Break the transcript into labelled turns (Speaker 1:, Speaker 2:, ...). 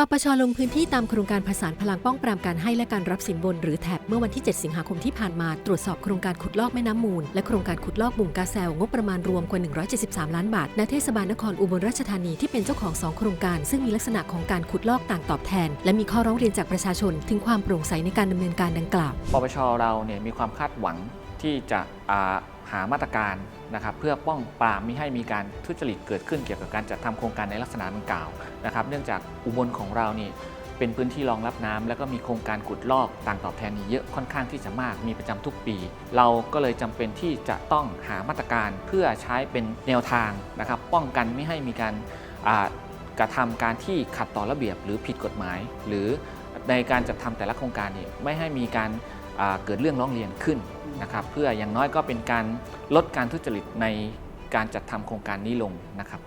Speaker 1: ปปชลงพื้นที่ตามโครงการผสานพลังป้องปรามการให้และการรับสินบน หรือแทบเมื่อวันที่ 7 สิงหาคมที่ผ่านมาตรวจสอบโครงการขุดลอกแม่น้ำมูล และโครงการขุดลอกบุ่งกาแซวงบประมาณรวมกว่า 173 ล้านบาทณเทศบาลนครอุบลราชธานีที่เป็นเจ้าของ 2 โครงการ ซึ่งมีลักษณะของการขุดลอกต่างตอบแทน และมีข้อร้องเรียนจากประชาชน ถึงความโปร่งใสในการดำเนินการดังกล่าว
Speaker 2: ปปชเราเนี่ยมีความคาดหวังที่จะ หามาตรการนะครับเพื่อป้องปรามไม่ให้มีการทุจริตเกิดขึ้นเกี่ยวกับการจัดทำโครงการในลักษณะดังกล่าวนะครับ เนื่องจากอุบลของเรานี่เป็นพื้นที่รองรับน้ำแล้วก็มีโครงการขุดลอกต่างตอบแทนนี่เยอะค่อนข้างที่จะมากมีประจำทุกปี เราก็เลยจำเป็นที่จะต้องหามาตรการเพื่อใช้เป็นแนวทางนะครับ ป้องกันไม่ให้มีการกระทำการที่ขัดต่อระเบียบหรือผิดกฎหมาย หรือในการจัดทำแต่ละโครงการนี่ไม่ให้มีการเกิดเรื่องร้องเรียนขึ้น นะครับเพื่ออย่างน้อยก็เป็นการลดการทุจริตในการจัดทำโครงการนี้ลงนะครับ